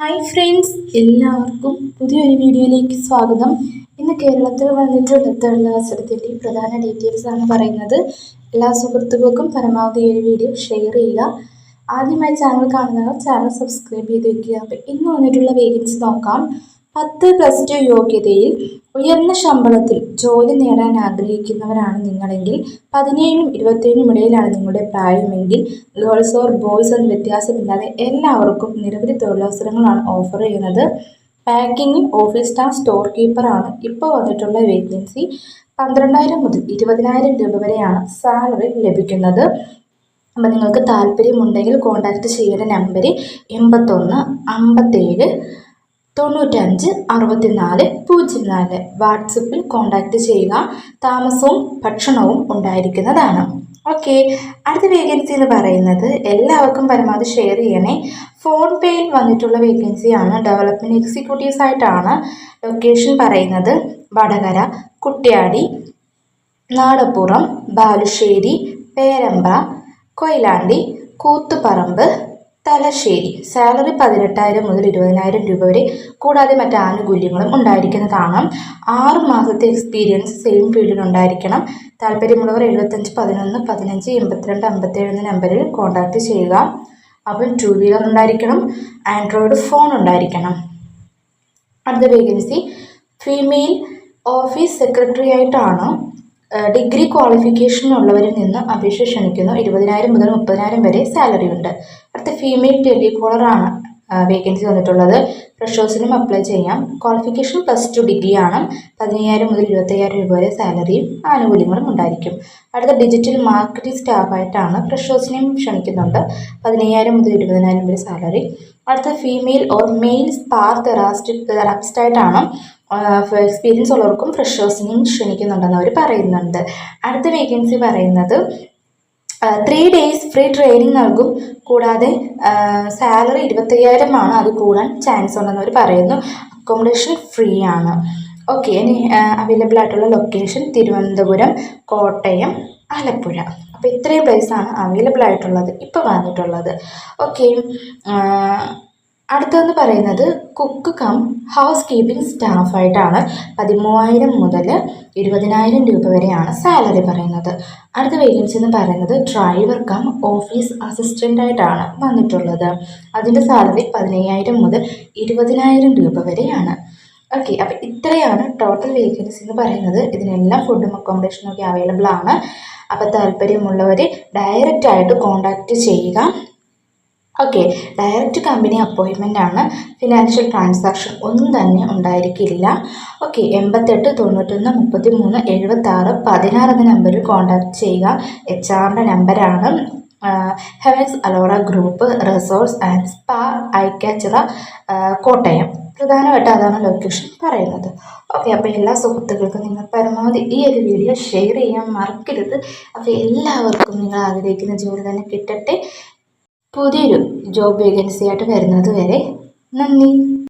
Hi friends എല്ലാവർക്കും പുതിയൊരു വീഡിയോയിലേക്ക് സ്വാഗതം. ഇന്ന് കേരളത്തിൽ വന്നിട്ടുള്ള തൊഴിലവസരത്തിന്റെ പ്രധാന ഡീറ്റെയിൽസ് ആണ് പറയുന്നത്. എല്ലാ സുഹൃത്തുക്കൾക്കും പരമാവധി ഈ ഒരു വീഡിയോ ഷെയർ ചെയ്യുക. ആദ്യമായി ചാനൽ കാണുന്നവർ ചാനൽ സബ്സ്ക്രൈബ് ചെയ്ത് വയ്ക്കുക അപ്പോൾ ഇന്ന് വന്നിട്ടുള്ള വേക്കൻസി നോക്കാം. പത്ത് പ്ലസ് ടു യോഗ്യതയിൽ ഉയർന്ന ശമ്പളത്തിൽ ജോലി നേടാൻ ആഗ്രഹിക്കുന്നവരാണ് നിങ്ങളെങ്കിൽ പതിനേഴിനും ഇരുപത്തേഴിനും ഇടയിലാണ് നിങ്ങളുടെ പ്രായമെങ്കിൽ ഗേൾസ് ഓർ ബോയ്സ് എന്ന വ്യത്യാസമില്ലാതെ എല്ലാവർക്കും നിരവധി തൊഴിലവസരങ്ങളാണ് ഓഫർ ചെയ്യുന്നത്. പാക്കിംഗ് ഓഫീസ് സ്റ്റാഫ് സ്റ്റോർ കീപ്പറാണ് ഇപ്പോൾ വന്നിട്ടുള്ള വേക്കൻസി പന്ത്രണ്ടായിരം മുതൽ ഇരുപതിനായിരം രൂപ വരെയാണ് സാലറി ലഭിക്കുന്നത്. അപ്പം നിങ്ങൾക്ക് താല്പര്യമുണ്ടെങ്കിൽ കോൺടാക്റ്റ് ചെയ്യേണ്ട നമ്പർ എൺപത്തൊന്ന് അമ്പത്തേഴ് തൊണ്ണൂറ്റഞ്ച് അറുപത്തിനാല് പൂജ്യം നാല് വാട്സപ്പിൽ കോൺടാക്റ്റ് ചെയ്യുക. താമസവും ഭക്ഷണവും ഉണ്ടായിരിക്കുന്നതാണ്. ഓക്കെ അടുത്ത വേക്കൻസി എന്ന് പറയുന്നത് എല്ലാവർക്കും പരമാവധി ഷെയർ ചെയ്യണേ. ഫോൺ പേയിൽ വന്നിട്ടുള്ള വേക്കൻസിയാണ് ഡെവലപ്മെന്റ് എക്സിക്യൂട്ടീവ്സ് ആയിട്ടാണ് ലൊക്കേഷൻ പറയുന്നത്. വടകര കുട്ട്യാടി നാടപ്പുറം ബാലുശ്ശേരി പേരമ്പ്ര കൊയിലാണ്ടി കൂത്തുപറമ്പ് തലശ്ശേരി സാലറി പതിനെട്ടായിരം മുതൽ ഇരുപതിനായിരം രൂപ വരെ കൂടാതെ മറ്റ് ആനുകൂല്യങ്ങളും ഉണ്ടായിരിക്കുന്നതാണ് ആറ് മാസത്തെ എക്സ്പീരിയൻസ് സെയിം ഫീൽഡിൽ ഉണ്ടായിരിക്കണം. താല്പര്യമുള്ളവർ എഴുപത്തഞ്ച് പതിനൊന്ന് പതിനഞ്ച് എൺപത്തിരണ്ട് അമ്പത്തേഴ് എന്ന നമ്പറിൽ കോൺടാക്റ്റ് ചെയ്യുക. അപ്പം ടു വീലർ ഉണ്ടായിരിക്കണം ആൻഡ്രോയിഡ് ഫോൺ ഉണ്ടായിരിക്കണം. അടുത്ത വേക്കൻസി ഫീമെയിൽ ഓഫീസ് സെക്രട്ടറി ആയിട്ടാണ്. ഡിഗ്രി ക്വാളിഫിക്കേഷൻ ഉള്ളവരിൽ നിന്ന് അപേക്ഷ ക്ഷണിക്കുന്നു. ഇരുപതിനായിരം മുതൽ മുപ്പതിനായിരം വരെ സാലറി ഉണ്ട്. അടുത്ത ഫീമെയിൽ ടെലികോളറാണ് വേക്കൻസി വന്നിട്ടുള്ളത്. ഫ്രഷേഴ്സിനും അപ്ലൈ ചെയ്യാം. ക്വാളിഫിക്കേഷൻ പ്ലസ് ടു ഡിഗ്രി ആണ് പതിനയ്യായിരം മുതൽ ഇരുപത്തയ്യായിരം രൂപ വരെ സാലറിയും ആനുകൂല്യങ്ങളും ഉണ്ടായിരിക്കും. അടുത്ത ഡിജിറ്റൽ മാർക്കറ്റിംഗ് സ്റ്റാഫായിട്ടാണ് ഫ്രഷേഴ്സിനെയും ക്ഷണിക്കുന്നുണ്ട്. പതിനയ്യായിരം മുതൽ ഇരുപതിനായിരം വരെ സാലറി. അടുത്ത female or male spa therapist തെറാപ്പിസ്റ്റായിട്ടാണ് experience ഉള്ളവർക്കും ഫ്രഷേഴ്സിനെയും ക്ഷണിക്കുന്നുണ്ടെന്ന് അവർ പറയുന്നുണ്ട്. അടുത്ത വേക്കൻസി പറയുന്നത് ത്രീ ഡേയ്സ് ഫ്രീ ട്രെയിനിങ് നൽകും. കൂടാതെ സാലറി ഇരുപത്തയ്യായിരമാണ് അത് കൂടാൻ ചാൻസ് ഉണ്ടെന്ന് അവർ പറയുന്നു. അക്കോമഡേഷൻ ഫ്രീ ആണ്. ഓക്കെ ഇനി അവൈലബിൾ ആയിട്ടുള്ള ലൊക്കേഷൻ തിരുവനന്തപുരം കോട്ടയം ആലപ്പുഴ. അപ്പോൾ ഇത്രയും പ്ലേസാണ് അവൈലബിൾ ആയിട്ടുള്ളത് ഇപ്പോൾ വന്നിട്ടുള്ളത്. ഓക്കെ അടുത്തതെന്ന് പറയുന്നത് കുക്ക് കം ഹൗസ് കീപ്പിംഗ് സ്റ്റാഫായിട്ടാണ്. പതിമൂവായിരം മുതൽ ഇരുപതിനായിരം രൂപ വരെയാണ് സാലറി പറയുന്നത്. അടുത്ത വേക്കൻസി എന്ന് പറയുന്നത് ഡ്രൈവർ കം ഓഫീസ് അസിസ്റ്റന്റായിട്ടാണ് വന്നിട്ടുള്ളത്. അതിന്റെ സാലറി പതിനയ്യായിരം മുതൽ ഇരുപതിനായിരം രൂപ വരെയാണ്. ഓക്കെ അപ്പോൾ ഇത്രയാണ് ടോട്ടൽ വേക്കൻസി എന്ന് പറയുന്നത്. ഇതിനെല്ലാം ഫുഡും അക്കോമഡേഷനും ഒക്കെ അവൈലബിൾ ആണ്. അപ്പോൾ താല്പര്യമുള്ളവർ ഡയറക്റ്റായിട്ട് കോൺടാക്റ്റ് ചെയ്യുക. ഓക്കെ ഡയറക്റ്റ് കമ്പനി അപ്പോയിൻമെന്റ് ആണ്. ഫിനാൻഷ്യൽ ട്രാൻസാക്ഷൻ ഒന്നും തന്നെ ഉണ്ടായിരിക്കില്ല. ഓക്കെ എൺപത്തെട്ട് തൊണ്ണൂറ്റൊന്ന് മുപ്പത്തി മൂന്ന് എഴുപത്താറ് പതിനാറ് എന്ന നമ്പറിൽ കോൺടാക്ട് ചെയ്യുക. എച്ച് ആറിന്റെ നമ്പരാണ് Heavens Alora group resorts and spa Aikkachira Kottayam പ്രധാനമായിട്ട് അതാണ് ലൊക്കേഷൻ പറയുന്നത്. ഓക്കെ അപ്പോൾ എല്ലാ സുഹൃത്തുക്കൾക്കും നിങ്ങൾ പരമാവധി ഈ ഒരു വീഡിയോ ഷെയർ ചെയ്യാൻ മറക്കരുത്. അപ്പോൾ എല്ലാവർക്കും നിങ്ങൾ ആഗ്രഹിക്കുന്ന ജോലി തന്നെ കിട്ടട്ടെ. പുതിയൊരു ജോബ് വേക്കൻസി ആയിട്ട് വരുന്നത് വരെ നന്ദി.